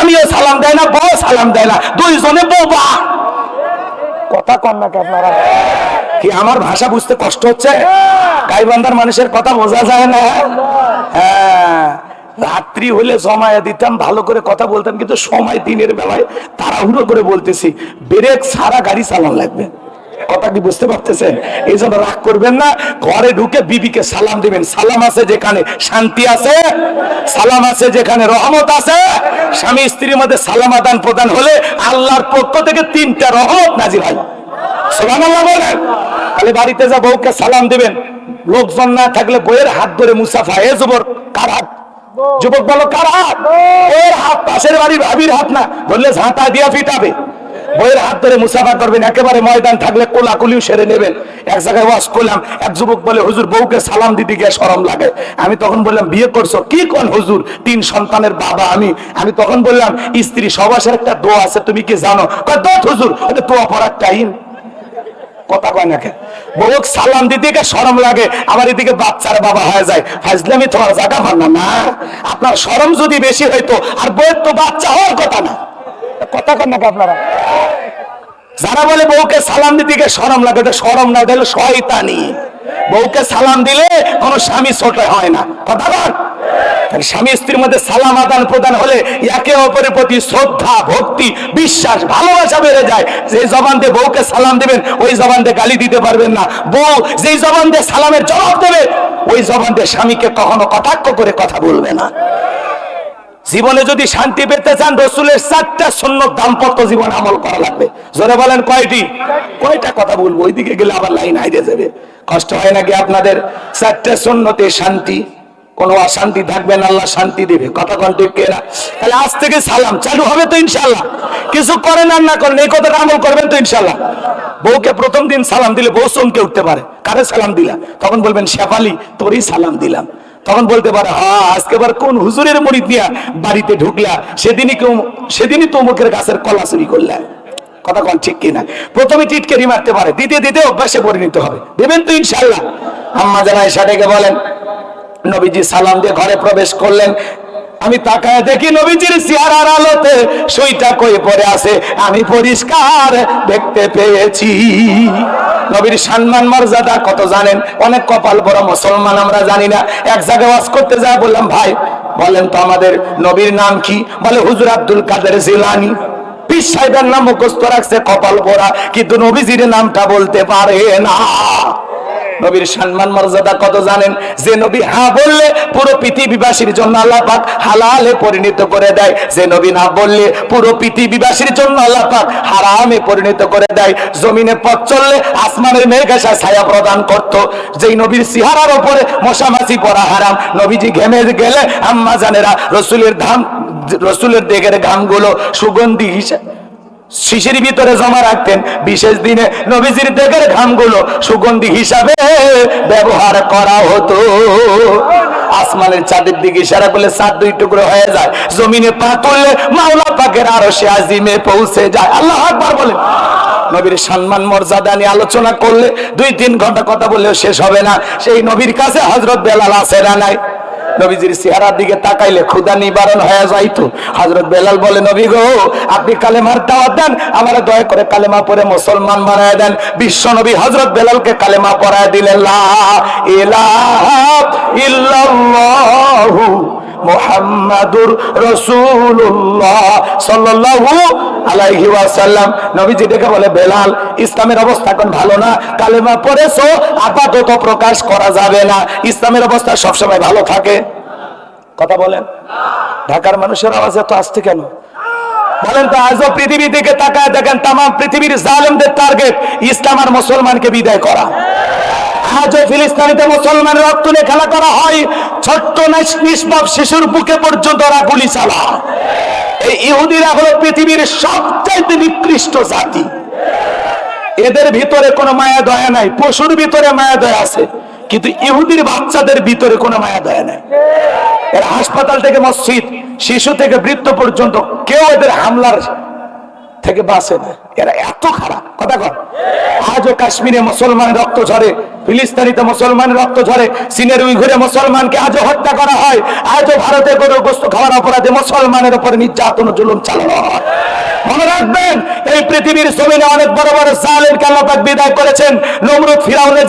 স্বামীও সালাম দেয় না, বউ সালাম দেয় না, দুইজনে বোবা। কথা কন না আপনারা? কি আমার ভাষা বুঝতে কষ্ট হচ্ছে? গাইবান্ধার মানুষের কথা বোঝা যায় না। হ্যাঁ রাত্রি হলে জমায়া দিতাম, ভালো করে কথা বলতাম, কিন্তু সময় দিনের বেলায় তাড়াহুড়ো করে বলতেছি, ব্রেক সারা গাড়ি চালান লাগবে। কথা কি বুঝতে পারতেছেন? এই জন্য রাগ করবেন না, ঘরে ঢুকে বিবিকে সালাম দিবেন। সালাম আছে যেখানে শান্তি আছে, সালাম আছে যেখানে রহমত আছে। স্বামী স্ত্রীর মধ্যে সালাম আদান প্রদান হলে আল্লাহর পক্ষ থেকে তিনটা রহমত নাজির হয়। সুবহানাল্লাহ বলেন। তাহলে বাড়িতে যা বউকে সালাম দিবেন, লোকজন না থাকলে বইয়ের হাত ধরে মুসাফা এ যুবক, কার হাত? যুবক বলো, কার হাত? ওর হাত পাশের বাড়ির ভাবির হাত না। ধরলে ঝাঁটা দিয়া ফিটাবে। বইয়ের হাত ধরে মুসাফা করবেন, একেবারে ময়দান থাকলে কোলাকুলিও সেরে নেবেন। এক জায়গায় ওয়াশ করলাম, এক যুবক বলে, হুজুর, বউকে সালাম দিতে গিয়ে সরম লাগে। আমি তখন বললাম, বিয়ে করছ? কি কোন হুজুর? তিন সন্তানের বাবা আমি। আমি তখন বললাম, স্ত্রী সবাসের একটা দোয়া আছে, তুমি কি জানো? দোয়া হুজুর, এটা দোয়া পড়ার টাইম। কথা কয় না বউক সালাম দিতে সরম লাগে আমার এদিকে বাচ্চার বাবা হয়ে যায়। ফাজলামি তোমার জায়গা পান না না। আপনার সরম যদি বেশি হইতো, আর বউয়ের তো বাচ্চা হওয়ার কথা না। কথা কন নাকি আপনারা? যারা বলে বউকে সালাম দিতে গিয়ে সরম লাগে এটা সরম না এটা হলো শয়তানি। বউকে সালাম দিলে কোনো স্বামী ছোট হয় না। কথা বল স্বামী স্ত্রীর মধ্যে সালাম আদান প্রদান হলে একে অপরের প্রতি শ্রদ্ধা, ভক্তি, বিশ্বাস, ভালোবাসা বেড়ে যায়। যে জবান দিয়ে বউকে সালাম দেবেন, ওই জবান দিয়ে গালি দিতে পারবেন না। বউ যেই জবান দিয়ে সালামের জবাব দেবে, ওই জবান দিয়ে স্বামীকে কখনো কটাক্ষ করে কথা বলবে না। জীবনে যদি শান্তি পেতে চান, রসুলের চারটা শূন্য দাম্পত্য জীবন আমল করা লাগবে। জোরে বলেন, কয়টি? কয়টা কথা বলব? ওইদিকে গেলে আবার লাইন হাইরে যাবে। কষ্ট হয় নাকি আপনাদের? চারটা শূন্যতে শান্তি, কোনো অশান্তি থাকবে না, আল্লাহ শান্তি দিবে। কথা কন ঠিক কেনা? তাহলে আজ থেকে সালাম। চালু হবে তো ইনশাল্লাহ কিছু করেন আর না করেন, এই কথাটা আমল করবেন তো ইনশাল্লাহ বউকে প্রথম দিন সালাম দিলে বউ চমকে উঠতে পারে। কারে সালাম দিলা? তখন বলবেন, শেফালি, তোরই সালাম দিলাম। তখন বলতে পারে হ্যাঁ আজকে আবার কোন হুজুরের মরিদ দিয়া বাড়িতে ঢুকলা? সেদিনই কেউ, সেদিনই তো মুখের গাছের কলা চুরি করলা। কথা কন ঠিক কিনা? প্রথমে টিটকেরি মারতে পারে দিতে দিতে অভ্যাসে পরিণত হবে। দেবেন তো ইনশাল্লাহ আম্মা জানাই সাথে বলেন, নবীজি সালাম দিয়ে ঘরে প্রবেশ করলেন। আমি তাকায় দেখি নবীজির চেহারার আলোতে সুইটা কই পরে আছে। আমি পরিষ্কার দেখতে পেয়েছি। নবীর সম্মান, মর্যাদা কত জানেন? অনেক কপাল বড় মুসলমান, আমরা জানি না। এক জায়গায় ওয়াজ করতে যায়, বললাম, ভাই, বলেন তো আমাদের নবীর নাম কি? বলে, হুজুর আব্দুল কাদের জিলানি। পীর সাহেবের নাম মুখস্থ রাখছে, কপাল পরা কিন্তু নবীজির নামটা বলতে পারে না। নবীর সম্মান মর্যাদা কত জানেন? যে নবী হ্যাঁ বললে পুরো পৃথিবীবাসীর জন্য আল্লাহ পাক হালালে পরিণত করে দেয়। যে নবী না বললে পুরো পৃথিবীবাসীর জন্য আল্লাহ পাক হারামে পরিণত করে দেয়। জমিনে পথ চললে আসমানের মেঘাশা ছায়া প্রদান করত। যেই নবীর সিহারার উপরে মশামাছি পড়া হারাম। নবীজি ঘেমে গেলে আম্মা জানেরা, রসুলের ধাম, রসুলের দেগের ঘামগুলো সুগন্ধি হিসেবে শিশির ভিতরে জমা রাখতেন। বিশেষ দিনে নবীজির দেগের ঘামগুলো সুগন্ধি হিসাবে ব্যবহার করা হতো। আসমানের চাঁদের দিকে ইশারা করলে চাঁদ দুই টুকরো হয়ে যায়। জমিনে পা তুললে মাওলা পাকের আরও সে আজিমে পৌঁছে যায়। আল্লাহ আকবার বলেন। নবীর সম্মান, মর্যাদা নিয়ে আলোচনা করলে দুই তিন ঘণ্টা কথা বললেও শেষ হবে না। সেই নবীর কাছে হজরত বেলাল আছে না নাই? নবীজির চেহারার দিকে তাকাইলে ক্ষুদা নিবারণ হয়ে যাইত। হজরত বেলাল বলে, নবী গো, আপনি কালেমার দাওয়াত দেন, আমার দয়া করে কালেমা পরে মুসলমান বানায় দেন। বিশ্ব নবী হজরত বেলালকে কালেমা পরায় দিলেন, লা ইলাহা ইল্লাল্লাহু মুহাম্মাদুর রাসূলুল্লাহ সাল্লাল্লাহু আলাইহি ওয়াসাল্লাম। নবীজি দেখে বলে, বেলাল, ইসলামের অবস্থা এখন ভালো না, কালেমা পড়েছো, আপাতত প্রকাশ করা যাবে না। ইসলামের অবস্থা সবসময় ভালো থাকে। কথা বলেন। ঢাকার মানুষের আওয়াজ এত আসছে কেন? বলেন তো, আজও পৃথিবীর দিকে তাকায় দেখেন তাম পৃথিবীর জালেমদের টার্গেট ইসলাম আর মুসলমানকে বিদায় করা। আজও ফিলিস্তিনিতে মুসলমান রক্ত নিয়ে খেলা করা হয়, ছোট্ট নিষ্পাপ শিশুর বুকে পর্যন্ত ওরা গুলি চালা এই ইহুদিরা হলো পৃথিবীর সবচাইতে নিকৃষ্ট জাতি। এদের ভিতরে কোনো মায়া, দয়া নাই। পশুর ভিতরে মায়া, দয়া আছে। কিন্তু ইহুদির বাচ্চাদের ভিতরে কোনো মায়া, দয়া নাই। এরা হাসপাতাল থেকে মসজিদ, শিশু থেকে বৃত্ত পর্যন্ত কেউ এদের হামলার থেকে বাঁচে না। এরা এত খারাপ। কথা কর আজও কাশ্মীরে মুসলমানের রক্ত ঝরে, ফিলিস্তিনিতে মুসলমানের রক্ত ঝরে উইঘুরে মুসলমানকে আজও হত্যা করা হয়। আজও গোস্ত খাওয়ার অপরাধে মুসলমানের উপর নির্যাতন জুলুম চালানো হয়। মনে রাখবেন, এই পৃথিবীর জমিনে অনেক বড় বড় বিদায় করেছেন। নমরুদ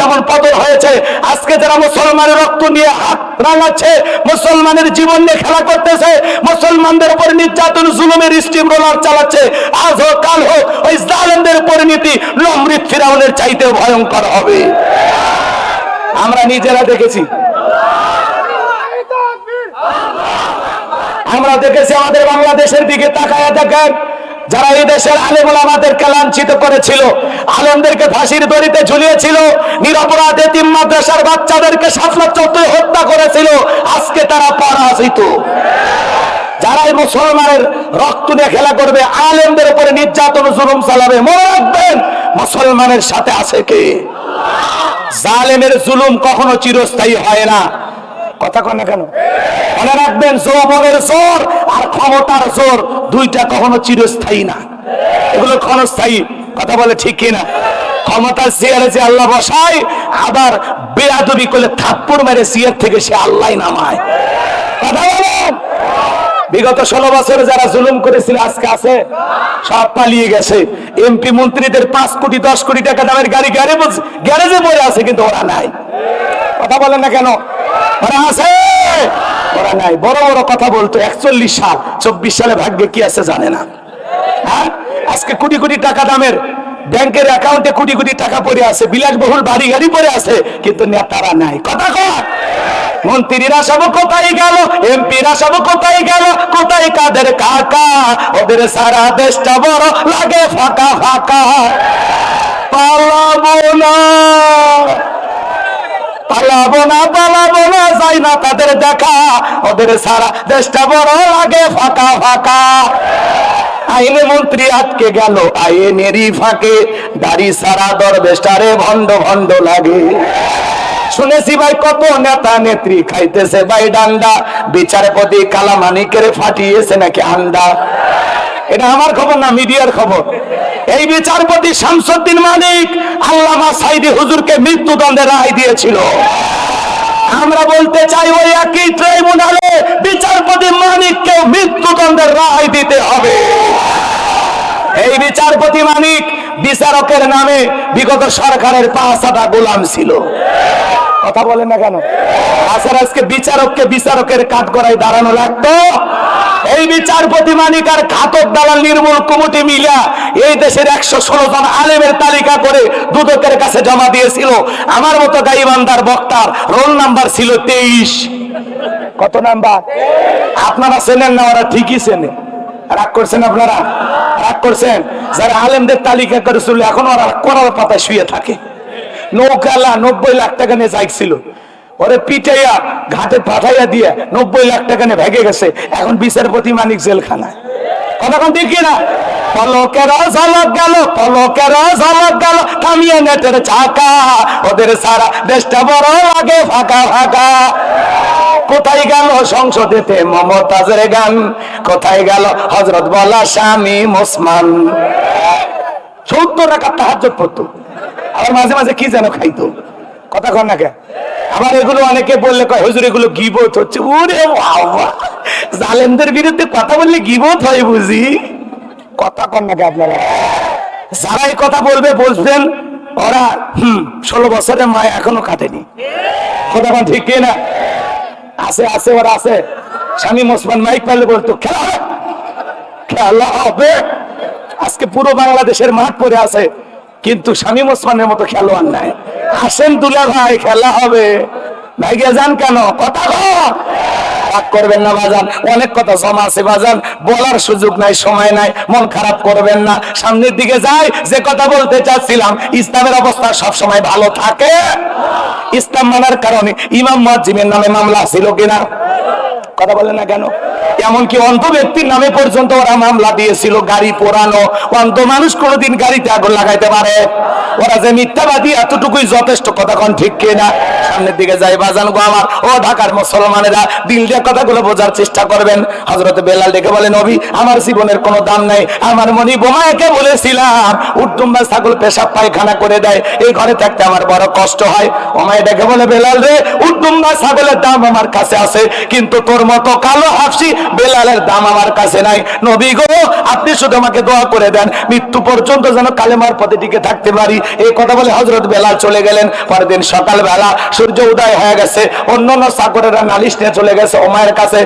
যেমন পতন হয়েছে, আজকে যারা মুসলমানের রক্ত নিয়ে হাত রাঙাচ্ছে, মুসলমানের জীবন নিয়ে খেলা করতেছে, মুসলমানদের উপর নির্যাতন, জুলুমের স্টিম রোলার চালাচ্ছে, আজ হোক, কাল হোক, ওই জালেমদের পরিণতি নমরুদ ফিরাউনের চাইতে ভয়ঙ্কর হবে। আমরা নিজেরা দেখেছি। আমরা দেখেছি আমাদের বাংলাদেশের দিকে তাকায়া দেখেন, যারা এই দেশের আলেমুল আমাদেরকে লাঞ্ছিত করেছিল, আলমদেরকে ফাঁসির দড়িতে ঝুলিয়েছিল, নিরপরাধে তিন মাদ্রাসার বাচ্চাদেরকে সাতলা চৌতে হত্যা করেছিল, আজকে তারা পরাজিত। যারা এই মুসলমানের রক্ত নিয়ে খেলা করবে, আলেমদের উপরে নির্যাতন জুলুম চালাবে, মনে রাখবেন, মুসলমানের সাথে আছে কে? জালেমের জুলুম কখনো চিরস্থায়ী হয় না। কথা কন কেন? মনে রাখবেন, যৌবনের জোর আর ক্ষমতার জোর দুইটা কখনো চিরস্থায়ী না। এগুলো ক্ষণস্থায়ী, কথা বলে ঠিক কিনা? ক্ষমতার চেয়ারে যে আল্লাহ বসায়, আবার বেয়াদবি করলে থাপ্পড় মেরে চেয়ার থেকে সে আল্লাহ নামায়। কথা বলেন? বিগত ষোলো বছরে যারা জুলুম করেছিল, আজকে আছে, সব পালিয়ে গেছে। এমপি মন্ত্রীদের পাঁচ কোটি, দশ কোটি টাকা দামের গাড়ি গাড়ি গ্যারেজে পড়ে আছে, কিন্তু ওরা নাই। কথা বলেন না কেন? ওরা আছে। ওরা নাই। বড় বড় কথা বলতো, একচল্লিশ সাল, চব্বিশ সালে ভাগ্যে কি আছে জানে না। হ্যাঁ? আজকে কোটি কোটি টাকা দামের ব্যাংকের অ্যাকাউন্টে কোটি কোটি টাকা পড়ে আছে, বিলাসবহুল বাড়ি গাড়ি পড়ে আছে, কিন্তু নেতারা নাই। কথা কয়? মন্ত্রীরা সব কোথায় গেল? এমপিরা সব কোথায় গেল? কোথায় কাদের কাকা? ওদের সারা দেশটা বড় লাগে ফাঁকা ফাঁকা। পালাবো না। পালাবো না পালাবো না, যাই না তাদের দেখা। ওদের সারা দেশটা বড় লাগে, ফাঁকা ফাঁকা। আইনে মন্ত্রী আটকে গেল, আইনেরই ফাঁকে। দাড়ি সারা দরবেশটারে ভণ্ড ভণ্ড লাগে। শুনেছি ভাই, কত নেতা নেত্রী খাইতেছে ভাই ডান্ডা। বিচারপতি কালামানিকের ফাটিয়েছে নাকি আন্ডা এটা আমার খবর না, মিডিয়ার খবর? এই বিচারপতি শামসুদ্দিন মালিক আল্লামা সাইদি হুজুরকে মৃত্যুদণ্ডে রায় দিয়েছিল। আমরা বলতে চাই ওই একই ট্রাইব্যুনালে বিচারপতি মানিককে মৃত্যুদণ্ডের রায় দিতে হবে। এই বিচারপতি মানিক বিচারকের নামে বিগত সরকারের পাঁচটা গোলাম ছিল। কথা বলেন না কেন? আসার আজকে বিচারককে বিচারকের কাঠ করায় দাঁড়ানো লাগতো। এই বিচারপতি মানিক আর ঘাতক দালাল নির্মূল কমিটি মিলা এই দেশের একশো ষোলো জন আলেমের তালিকা করে দুদকের কাছে জমা দিয়েছিল। আমার মতো গাইবান্দার বক্তার রোল নাম্বার ছিল তেইশ। কত নাম্বার? আপনারা চেনেন না, ওরা ঠিকই চেনে। রাগ করছেন আপনারা? রাগ করছেন? যারা আলেমদের তালিকা করেছিল এখন ওরা করার পাতায় শুয়ে থাকে। নৌকালা নব্বই লাখ টাকা নিয়ে যাইছিল। ওরে পিটাইয়া, ঘাটে পাঠাইয়া দিয়ে নব্বই লাখ টাকা নিয়ে ভেগে গেছে। এখন বিচারপতি মানিক জেলখানায়। কতক্ষণ দেখি না পলকের ঝলক গেল, পলকের ঝলক গেল। থামিয়ে নেটের চাকা, ওদের সারা দেশটা বড় লাগে ফাঁকা ফাঁকা। কোথায় গেল সংসদেতে মমতাজের গান? কোথায় গেল হজরত বলা স্বামী মুসমান? সত্তর টাকা তাহাজ পড়তো। আবার মাঝে মাঝে কি যেন খাইতো? কথা কর না কে? আবার এগুলো অনেকে বললে কয়, হুজুর, এগুলো গিবত হচ্ছে। ওরে বাবা! জালেমদের বিরুদ্ধে কথা বললে গিবত হয় বুঝি? কথা কর না কে আপনারা? যারা এই কথা বলবে বলবেন ওরা, হুম, ষোলো বছরের মায় এখনও কাটেনি। কথা কন ঠিক না আছে আছে, ওরা আছে। স্বামী মোসমান মাইক পাইলে বলতো খেলা হবে? খেলা হবে। আজকে পুরো বাংলাদেশের মাঠ পরে আছে, কিন্তু স্বামী মোসমানের মতো খেলোয়াড় নাই। আসেন দুলা ভাই খেলা হবে। ভাইকে যান কেন? কথা। রাগ করবেন না বাজান অনেক কথা জমা আছে বাজান বলার সুযোগ নাই, সময় নাই, মন খারাপ করবেন না। সামনের দিকে যাই, যে কথা বলতে চাচ্ছিলাম, ইসলামের অবস্থা সব সময় ভালো থাকে। ইসলাম মানার কারণে ইমাম মাজিমের নামে মামলা ছিল কিনা? কথা বলেন না কেন? এমনকি অন্ধ ব্যক্তির নামে পর্যন্ত ওরা মামলা দিয়েছিল, গাড়ি পোড়ানো। অন্ধ মানুষ কোনোদিন গাড়িতে আগুন লাগাইতে পারে। ওরা যে মিথ্যাবাদী, এতটুকুই যথেষ্ট কথা কন ঠিক কিনা? সামনের দিকে যাই, বাজান গো আমার। ও ঢাকার মুসলমানেরা, দিল দিয়ে কথাগুলো বোঝার চেষ্টা করবেন। হজরত বেলাল ডেকে বলে নবী, আমার জীবনের কোনো দাম নাই। আমার মনি বোমাকে বলেছিলাম উদ্দুম্বা ছাগল পেশাব পায়খানা করে দেয়। এই ঘরে থাকতে আমার বড় কষ্ট হয়। ওমায় ডেকে বলে, বেলাল রে উদ্দুম্বা ছাগলের দাম আমার কাছে আছে, কিন্তু তোর মতো কালো হাফসি বেলালের দাম আমার কাছে নাই। নবী গো, আপনি শুধু আমাকে দোয়া করে দেন, মৃত্যু পর্যন্ত যেন কালেমার পথে টিকে থাকতে পারি। এই কথা বলে হজরত বেলাল চলে গেলেন। পরের দিন সকালবেলা সূর্য উদয় হয়ে গেছে। অন্য অন্য সাগরেরা নালিশ নিয়ে চলে গেছে ওমায়ের কাছে।